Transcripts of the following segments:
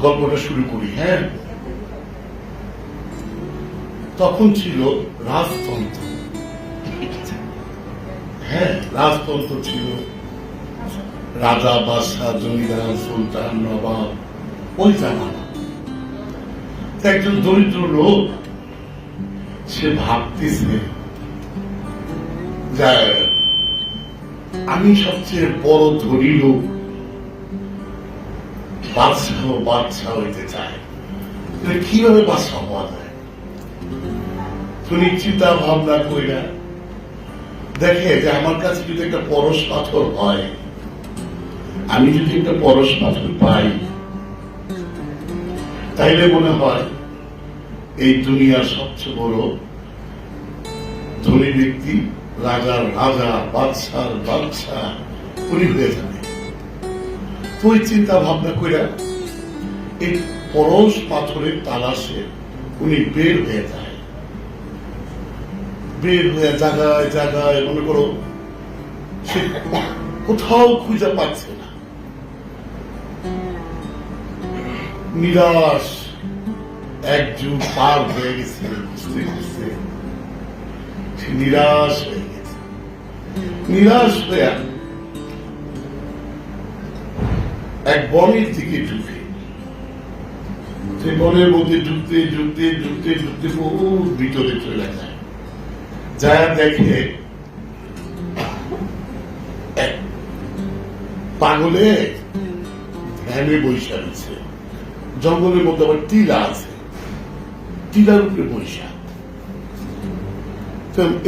গল্পটা শুরু করি হ্যাঁ। তখন ছিল রাজতন্ত্র। হ্যাঁ রাজতন্ত্র ছিল। রাজা, বাদশাহ, জমিদার, সুলতান, নবাব, ওই জামানা। একজন দরিদ্র লোক, সে ভাবতেছে যে, আমি সবচেয়ে বড় ধনী লোক। বাদশাহ বাদশাহ হইতে চায় কীভাবে বাদশাহ হওয়া যায় তুমি চিন্তা ভাবনা কইরা দেখে যে আমার কাছে যদি একটা পরশ পাথর হয়, আমি যদি একটা পরশ পাথর পাই, তাইলে মনে হয় এই দুনিয়ার সবচেয়ে বড় ধনী ব্যক্তি রাজার রাজা, বাদশার বাদশাহ উনি হয়ে ওই চিন্তা ভাবনা করে এই পরশ পাথরের তালাশে উনি বের হয়ে যায়। বের হয়ে জায়গায় জায়গায় মনে করো সে কোথাও খুঁজে পাচ্ছে না। নিরাশ এক যুগ পার হয়ে গেছে, বুঝতে বুঝতে সে নিরাশ হয়ে গেছে। নিরাশ হয়ে এক বনের দিকে ঢুকে। সে বনের মধ্যে ঢুকতে ঢুকতে ঢুকতে ঢুকতে বহু ভিতরে চলে যায়। যা দেখে পাগলে ধ্যানে বৈশা আছে। জঙ্গলের মধ্যে আবার টিলা আছে। টিলার উপরে বৈশা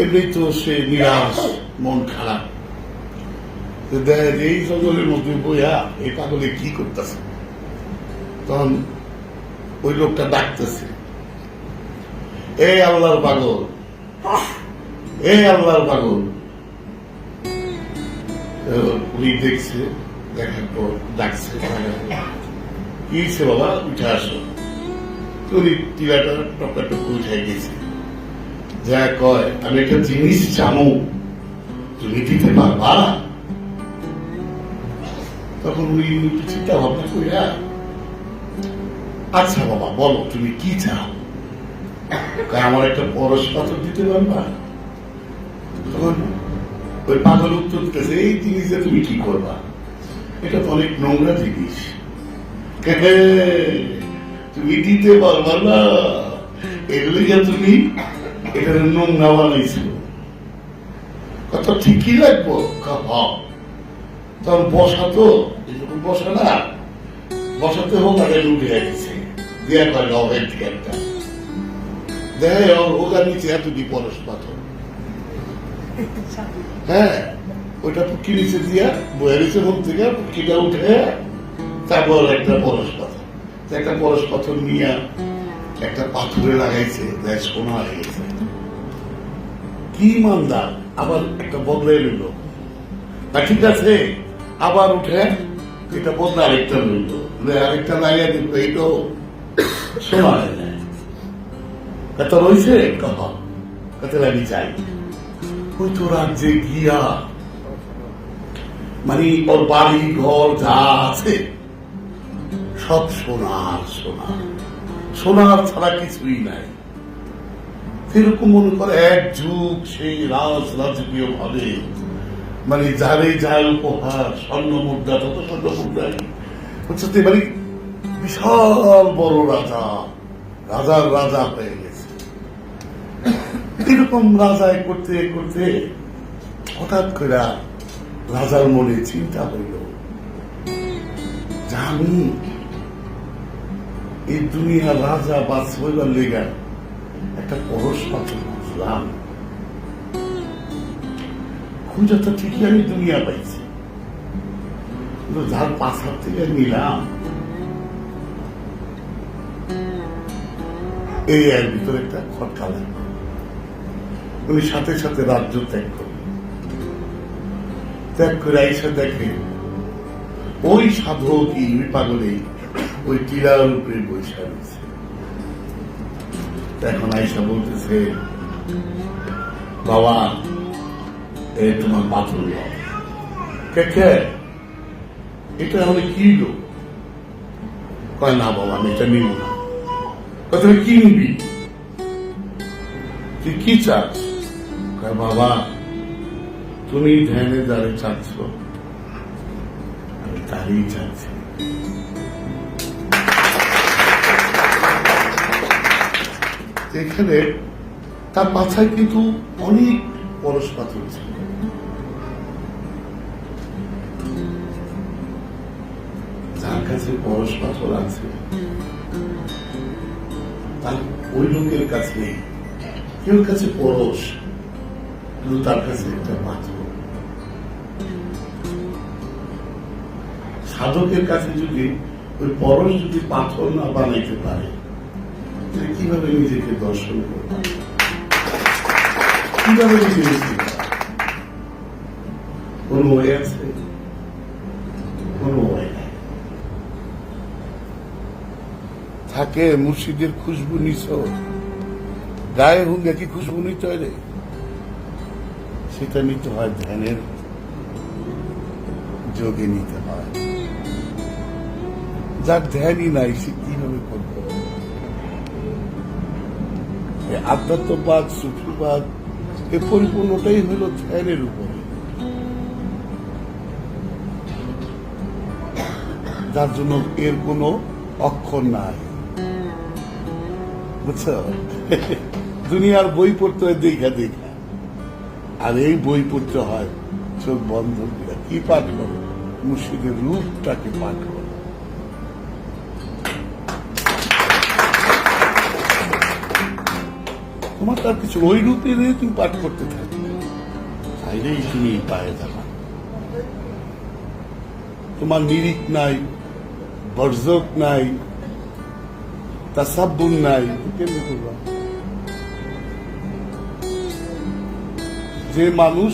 এমনি তো সে নিরাশ, মন খারাপ। তো দেখ, এই জঙ্গলের মধ্যে বইয়া এই পাগলে কি করতেছে? তখন ওই লোকটা ডাকতেছে, এই আল্লাহর পাগল, এই আল্লাহর পাগল। উনি দেখছে, দেখার পর ডাকছে, কি হয়েছে বাবা? উঠে আসো। উনি টিলাটা টপকা টপকা উঠে গেছে যা কয়, আমি একটা জিনিস জানো, তুমি দিতে পারবা? তখন উনি একটু চিন্তা ভাবনা কইরা আচ্ছা বাবা, বলো, তুমি কি চাও? আমার একটা পরশ পাথর দিতে পারবা? তখন ওই পাগল উত্তর দিতেছে এই জিনিসে তুমি কি করবা? এটা তো অনেক নোংরা জিনিস। তুমি দিতে পারবা না। এগুলো যা তুমি এটা নোংরা বানাইছো। কত ঠিকই লাগবো। হ। তখন বসা তো এরকম বসা না বসাতে হোক আগে লুটে গেছে। দিয়া করে একটা। ওগার নিচে এত পাথর। হ্যাঁ দিয়া মুখ থেকে উঠে, তারপর একটা পরশ পাথর। একটা পরশ পাথর নিয়ে একটা পাথরে লাগাইছে দেয় সোনা কি মান্দা আবার একটা বদলে নিল। ঠিক আছে? আবার উঠে এটা বদলে আরেকটা রইল আরেকটা লাগিয়ে দিল এইটাও হয়ে যায়। কত রয়েছে কহ লাগি চাই ওই তো রাজ্যে গিয়া মানে ওর বাড়ি ঘর যা আছে সব সোনার সোনা সোনার ছাড়া কিছুই নাই। সেরকম মনে করে এক যুগ সেই রাজ রাজকীয় ভাবে মানে যারে যায় উপহার, স্বর্ণ মুদ্রা তত স্বর্ণ মুদ্রাই। হচ্ছে মানে বিশাল বড় রাজা। রাজার রাজা হয়ে গেছে। এরকম রাজায় করতে করতে হঠাৎ করে রাজার মনে চিন্তা হইল আমি এই দুনিয়া রাজা বা হইবার লেগা একটা পরশ পাথর খুঁজলাম। খুঁজে তো ঠিকই আমি দুনিয়া পাইছি। কিন্তু যার পাশার থেকে নিলাম, এই এর ভিতরে একটা খটকা উনি সাথে সাথে রাজ্য ত্যাগ ত্যাগ করে আইসা দেখে ওই সাধকই ওই পাগলে, ওই টিলার উপরে বৈশা রয়েছে। এখন আইসা বলতেছে, বাবা তোমার পাথর। কে এটা হলে কি কয়, না বাবা, আমি এটা নিব না। তুমি কি নিবি? তুই কি চাস? কয়, বাবা, তুমি ধ্যানে যারে চাচ্ছ। আমি তারই চাচ্ছি। এখানে তার মাথায় কিন্তু অনেক পরশ পাথর ছিল। কাছে পরশ পাথর আছে। তার ওই লোকের কাছে কেউ কাছে পরশ, কিন্তু তার কাছে একটা পাথর। সাধকের কাছে যদি ওই পরশ যদি পাথর না বানাইতে পারে কীভাবে নিজেকে দর্শন করবে? কীভাবে নিজে বুঝতে পারে? কোনো ওয়ে আছে কোনো ওয়ে নাই থাকে, মুর্শিদের খুশবু নিছ। গায়ে হুঙ্গে কি খুশবু নিতে হয় রে? সেটা নিতে হয় ধ্যানের যোগে নিতে হয়। যার ধ্যানই নাই, সে কীভাবে করবে? আধ্যাত্মবাদ সুফিবাদ এ পরিপূর্ণটাই হলো ধ্যানের উপরে। যার জন্য এর কোনো অক্ষর নাই। বুঝছ? দুনিয়ার বই পড়তে হয় দেখা দেখা। আর এই বই পড়তে হয় চোখ বন্ধ কি পাঠ করো? মুর্শিদের রূপটাকে পাঠ করো। তোমার তার কিছু ওই রূপে নিয়ে তুমি পাঠ করতে থাকো। তাইলেই তুমি পায়ে যাবা তোমার নিরিখ নাই, বর্জক নাই তাসাব্বুন নাই। কেমনি করবা যে মানুষ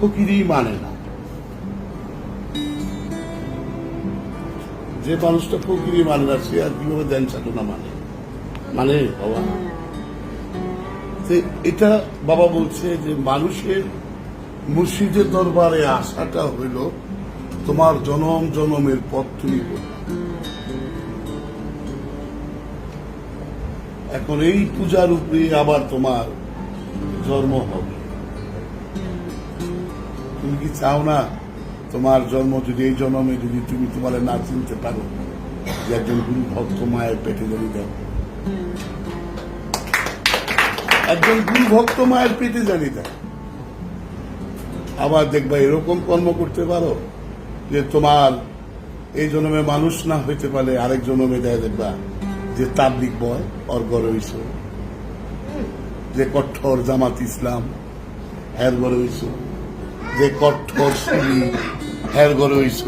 ফকিরই মানে না। যে মানুষটা ফকিরই মানে না, সে আর কীভাবে দেন সাধনা মানে? মানে বাবা। এটা বাবা বলছে যে মানুষের মুর্শিদের দরবারে আসাটা হইল তোমার জনম জনমের পথ তুমি করবে। এখন এই পূজার উপরে আবার তোমার জন্ম হবে। তুমি কি চাও না তোমার জন্ম যদি এই জন্মে যদি তুমি তোমার না চিনতে পারো যে একজন গুরু ভক্ত মায়ের পেটে যদি দাও একজন গুরু ভক্ত মায়ের পেটে জানি দেয়? আবার দেখবা এরকম কর্ম করতে পারো যে তোমার এই জন্মে মানুষ না হইতে পারে আরেক জন্মে দেয় দেখবা যে তাবলিক বয় অর গড়ে হইছ। যে কঠোর জামাত ইসলাম হ্যার গড়ে হইছ। যে কঠোর সুরি হ্যার গড়ে হইছ।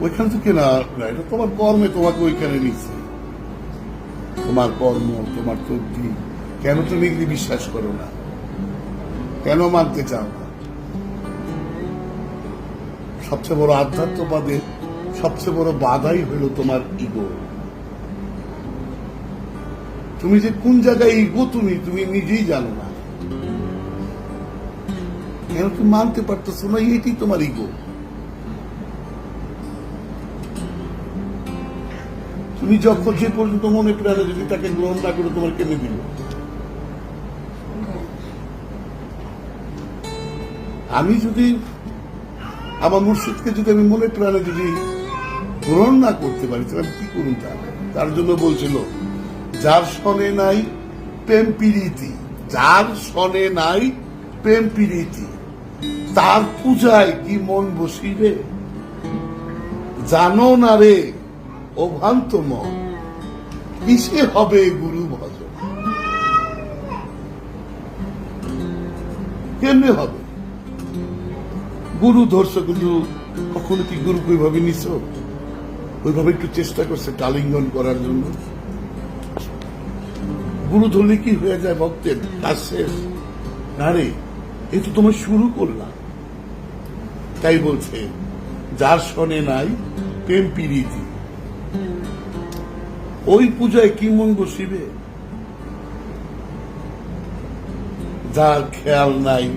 ওইখান থেকে না এটা তোমার কর্মে তোমাকে ওইখানে নিচ্ছে তোমার কর্ম, তোমার তদ্দি কেন তুমি এগুলি বিশ্বাস করো না? কেন মানতে চাও না? সবচেয়ে বড় আধ্যাত্মবাদের সবচেয়ে বড় বাধাই হইল তোমার ইগো তুমি যে কোন জায়গায় ইগো তুমি তুমি নিজেই জানো না। কেন তুমি মানতে পারতেছো না এটি তোমার ইগো তুমি যখন যে পর্যন্ত মনে প্রাণে যদি তাকে গ্রহণ না করে তোমার কেনে দিল? আমি যদি আমার মুর্শিদকে যদি আমি মনে প্রাণে যদি গ্রহণ না করতে পারি, তাহলে কি করুন তার জন্য বলছিল, যার সনে নাই প্রেম প্রীতি, যার সনে নাই প্রেম প্রীতি, তার পূজায় কি মন বসিবে? জানো না রে, অভ্রান্ত মন, কিসে হবে গুরু ভজন? কেমনে হবে? গুরু ধরছো কিন্তু কখনো কি গুরুকে ওইভাবে নিছ ওইভাবে একটু চেষ্টা করছে টালিঙ্গন করার জন্য। গুরু ধরলে কি হয়ে যায় ভক্তের? কাজ শেষ। না রে তো তোমার শুরু করলাম। তাই বলছে, যার শনে নাই, প্রেম পিরিতি। ওই পূজায় কি মন বসিবে? যার খেয়াল নাই,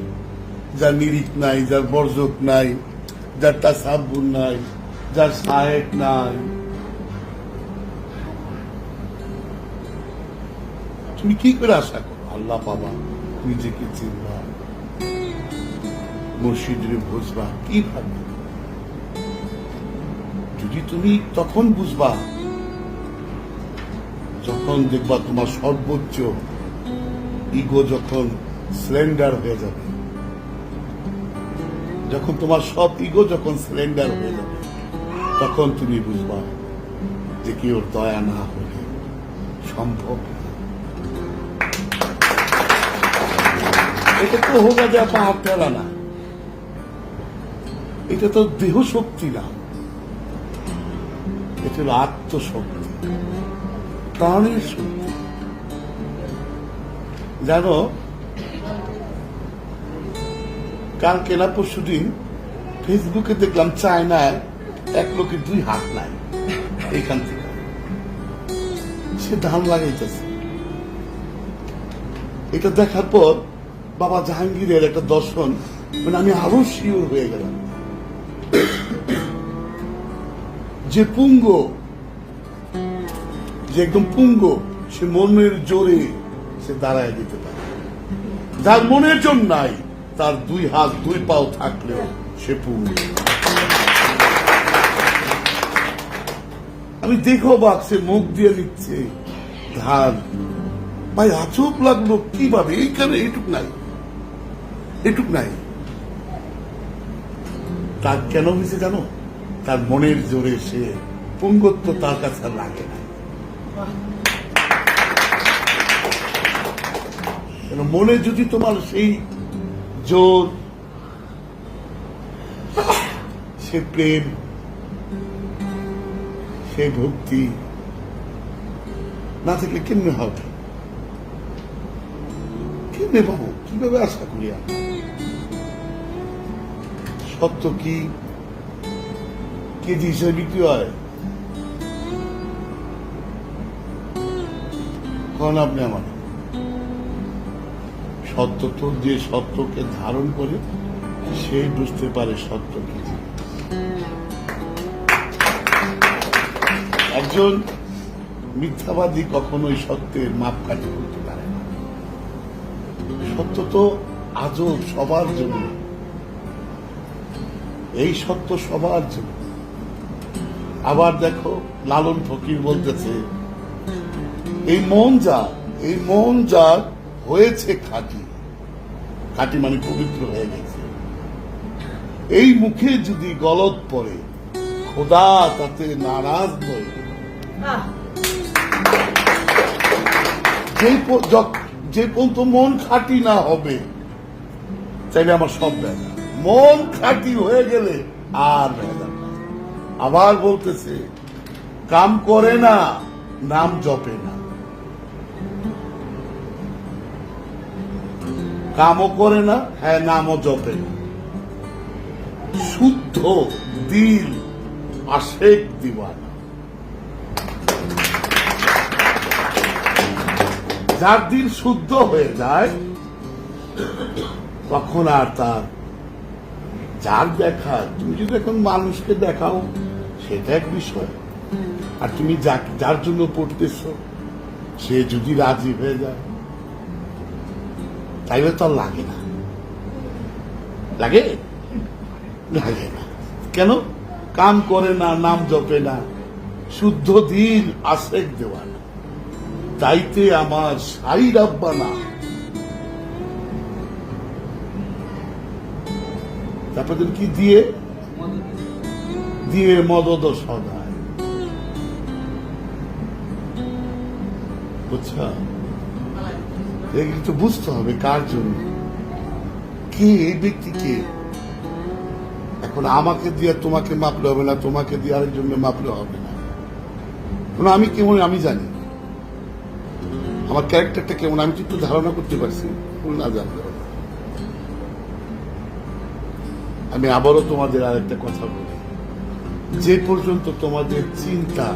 যার নিরিখ নাই, যার বর্জক নাই, যার তাসাব্বুর নাই যার সাহেব নাই তুমি কি করে আশা করো। আল্লাহ পাবা নিজেকে চিনবা মুর্শিদের বুঝবা, কি ভাববে? যদি তুমি তখন বুঝবা, যখন দেখবা তোমার সর্বোচ্চ ইগো যখন সিলিন্ডার হয়ে যাবে, যখন তোমার সব ইগো যখন সিলিন্ডার হয়ে যাবে তখন তুমি বুঝবা যে কি ওর দয়া না হলে সম্ভব এটা তো হোগা যা পা ফেলা না। এটা তো দেহ শক্তি না। এটা হলো আত্মশক্তি, প্রাণের শক্তি। জানো, কালকে না পরশু দিন ফেসবুকে দেখলাম চায়নায় এক লোকের দুই হাত নাই। এইখান থেকে। সে ধান লাগাইতেছে। এটা দেখার পর বাবা জাহাঙ্গীরের একটা দর্শন মানে আমি আরও শিওর হয়ে গেলাম। যে পুঙ্গ, যে একদম পুঙ্গ, সে মনের জোরে সে দাঁড়ায় দিতে পারে। যার মনের জন্য নাই, তার দুই হাত, দুই পাও থাকলেও সে পুঙ্গ। আমি দেখো বাক সে মুখ দিয়ে নিচ্ছে ধান ভাই আচক লাগল। কীভাবে? এইখানে এটুক নাই। এটুক নাই। তার কেন হয়েছে জানো? তার মনের জোরে সে পুঙ্গত্ব তার কাছে লাগে না। মনে যদি তোমার সেই জোর, সে প্রেম সে ভক্তি না থাকলে কেমনে হবে? কেমনে পাবো? কীভাবে আশা করি সত্য কি? কেজি হিসেবে বিক্রি হয়? কন আপনি আমার সত্য তো যে সত্যকে ধারণ করে, সেই বুঝতে পারে সত্য কি। একজন মিথ্যাবাদী কখনোই সত্যের মাপকাঠি করতে পারে না। সত্য তো আজব সবার জন্য। এই সত্য সবার জন্য। আবার দেখো, লালন ফকির বলতেছে, এই মন যা, এই মন যা হয়েছে খাঁটি। খাঁটি মানে পবিত্র হয়ে গেছে। এই মুখে যদি গলত পড়ে, খোদা তাতে নারাজ নয়। যে পর্যন্ত মন খাঁটি না হবে, চাইলে আমার সব মন খাঁটি হয়ে গেলে আর আবার বলতেছে, কাম করে না, নাম জপে না। কামও করে না হ্যাঁ নামও জপে না। শুদ্ধ দিল, আশেক দিবানা। যার দিল শুদ্ধ হয়ে যায়, তখন আর তার যার দেখা, তুমি যদি এখন মানুষকে দেখাও, সেটা এক বিষয়। আর তুমি যার জন্য পড়তেছ, সে যদি রাজি হয়ে যায়, তাইলে তো লাগে না। লাগে? লাগে না। কেন? কাম করে না, নাম জপে না। শুদ্ধ দিন আশেক দেওয়া না। তাইতে আমার সাই রাব্বা না। তারপর কি দিয়ে? দিয়ে মদত সদায়। বুঝছা? এগুলি তো বুঝতে হবে কার জন্য। কে এই ব্যক্তি কে এখন আমাকে দিয়ে তোমাকে মাপলে হবে না, তোমাকে দিয়ে আরেকজনকে মাপলে হবে না। আমি কেমন আমি জানি। আমার ক্যারেক্টারটা কেমন, আমি তো একটু ধারণা করতে পারছি? ভুল না জানতে আমি আবারও তোমাদের আরেকটা কথা বলি। যে পর্যন্ত তোমাদের চিন্তা,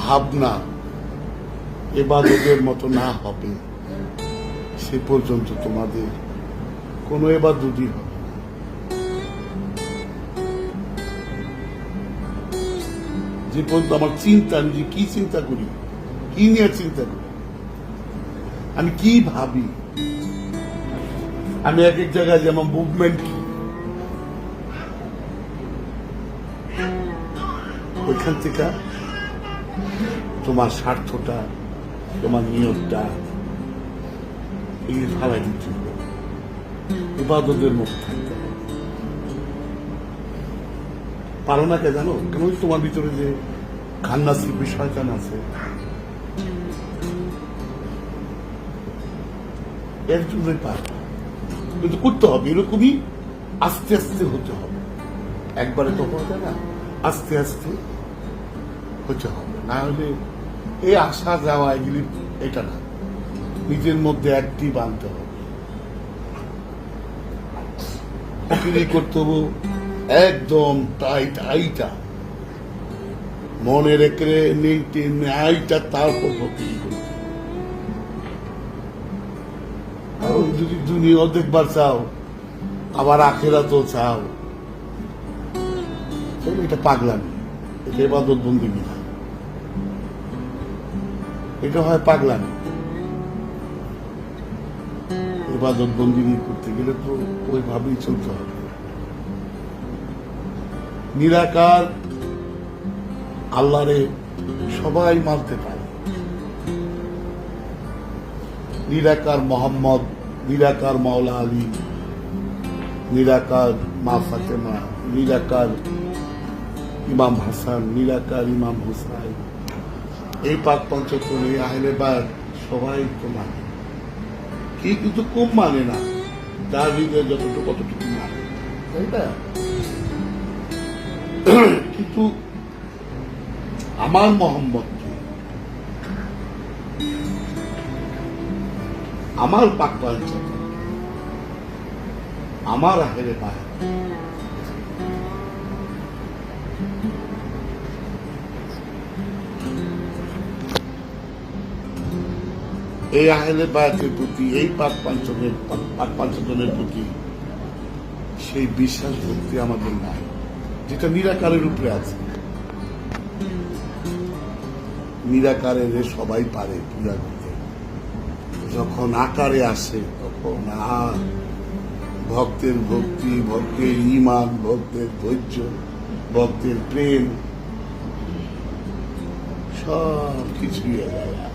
ভাবনা এবাদতের মতো না হবে, সে পর্যন্ত তোমাদের কোনো এবার দুটি হবে যে পর্যন্ত আমার চিন্তা, আমি যে কি চিন্তা করি, কি নিয়ে চিন্তা করি? আমি কি ভাবি? আমি এক এক জায়গায় যেমন মুভমেন্ট ওইখান থেকে তোমার স্বার্থটা, তোমার নিয়তটা এগুলি ফালাই দিতে হবে। মধ্যে থাকতে হবে। পারো না কে জানো? কেন তোমার ভিতরে যে খান্নাসি বিষয়টান আছে এর জন্যই করতে হবে, এরকমই আস্তে আস্তে হতে হবে। একবারে তো যায় না? আস্তে আস্তে হতে হবে। না হলে এই যাওয়া এগুলি এটা না। নিজের মধ্যে অ্যাক্টিভ আনতে হবে। করতে হবে একদম টাইট আইটা। মনে রেখে নিতে আইটা তারপর ভক্তি যদি দুনিয়া দেখবার চাও, আবার আখেরা তো চাও এটা পাগলামি। এটা এবাদত বন্দি না। এটা হয় পাগলামি। এবাদত বন্দি করতে গেলে তো ওইভাবেই চলতে হবে। নিরাকার আল্লাহরে সবাই মানতে পারে। নিরাকার মোহাম্মদ নিরাকার মাওলা আলী নিরাকার মা ফাতেমা নিরাকার ইমাম হাসান নিরাকার ইমাম হুসাইন এই পাক পঞ্চতন এই আহলে বাদ সবাই তো মানে। কি কিন্তু কম মানে না। তার হৃদয়ে যতটুকু কতটুকু মানে। তাই না? কিন্তু আমার মোহাম্মদ আমার পাক আমার আহেরে বাদ এই আহলে বায়াতের প্রতি এই পাক পাঞ্চনের পাক পাঞ্চনের প্রতি সেই বিশ্বাস ভক্তি আমাদের নাই, যেটা নিরাকারের উপরে আছে। নিরাকারের সবাই পারে, পূজা করতে যখন আকারে আসে, তখন আর ভক্তের ভক্তি, ভক্তের ইমান ভক্তের ধৈর্য, ভক্তের প্রেম সব কিছুই যায়